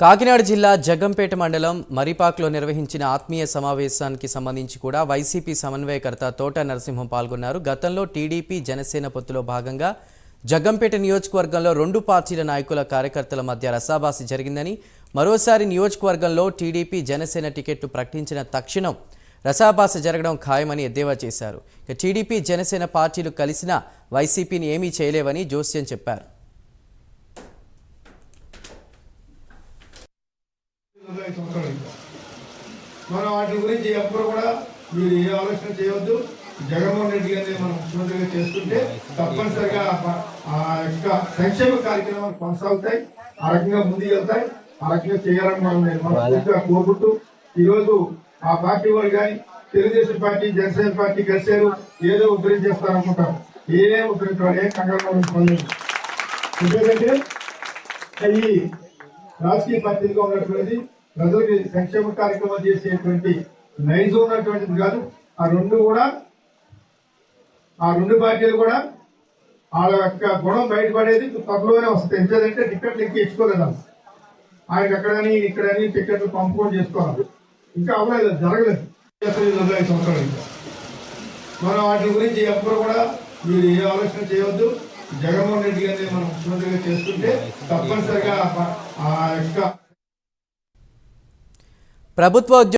కాకినాడ జిల్లా జగ్గంపేట మండలం మరిపాక్లో నిర్వహించిన ఆత్మీయ సమావేశానికి సంబంధించి కూడా వైసీపీ సమన్వయకర్త తోట నరసింహం పాల్గొన్నారు. గతంలో టీడీపీ జనసేన పొత్తులో భాగంగా జగ్గంపేట నియోజకవర్గంలో రెండు పార్టీల నాయకుల కార్యకర్తల మధ్య రసాబాసి జరిగిందని మరోసారి నియోజకవర్గంలో టీడీపీ జనసేన టికెట్లు ప్రకటించిన తక్షణం రసాభాస జరగడం ఖాయమని ఎద్దేవా చేశారు. ఇక టీడీపీ జనసేన పార్టీలు కలిసినా వైసీపీని ఏమీ చేయలేవని జోస్యం చెప్పారు. ఇరవై సంవత్సరాలు మనం వాటి గురించి ఎప్పుడు కూడా మీరు ఏ ఆలోచన చేయవద్దు జగన్మోహన్ రెడ్డి గారిని మనం ముఖ్యమంత్రిగా చేసుకుంటే తప్పనిసరిగా ఆ యొక్క సంక్షేమ కార్యక్రమాలు కొనసాగుతాయి. ఆ రకంగా ముందుకు వెళ్తాయి. ఆ రకంగా చేయాలని మనం నేను మనస్ఫూర్తిగా కోరుకుంటూ ఈరోజు ఆ పార్టీ వాళ్ళు కానీ తెలుగుదేశం పార్టీ జనసేన పార్టీ కలిసారు ఏదో ఉద్ధరించేస్తారనుకుంటారు ఏం ఉద్ధరించారు ఏం కంగారు పడలేదు. ఎందుకంటే ఈ రాజకీయ పార్టీలుగా ఉన్నటువంటి ప్రజలకి సంక్షేమ కార్యక్రమాలు చేసేటువంటి నైజం ఉన్నటువంటిది కాదు. ఆ రెండు కూడా ఆ రెండు పార్టీలు కూడా వాళ్ళ యొక్క గుణం బయటపడేది త్వరలోనే వస్తాయి. ఎందుకంటే టికెట్లు ఎక్కి ఇచ్చుకోలేదు వాళ్ళు. ఆయనకి అక్కడని ఇక్కడని టికెట్లు పంపుకొని చేసుకోవాలి. ఇంకా అవ్వలేదు జరగలేదు. ఇరవై సంవత్సరాలు మనం వాటి గురించి ఎప్పుడు కూడా మీరు ఏ ఆలోచన చేయవద్దు. జగన్మోహన్ రెడ్డి గారిని మనం ముఖ్యమంత్రిగా చేసుకుంటే తప్పనిసరిగా ఆ యొక్క ప్రభుత్వ ఉద్యోగ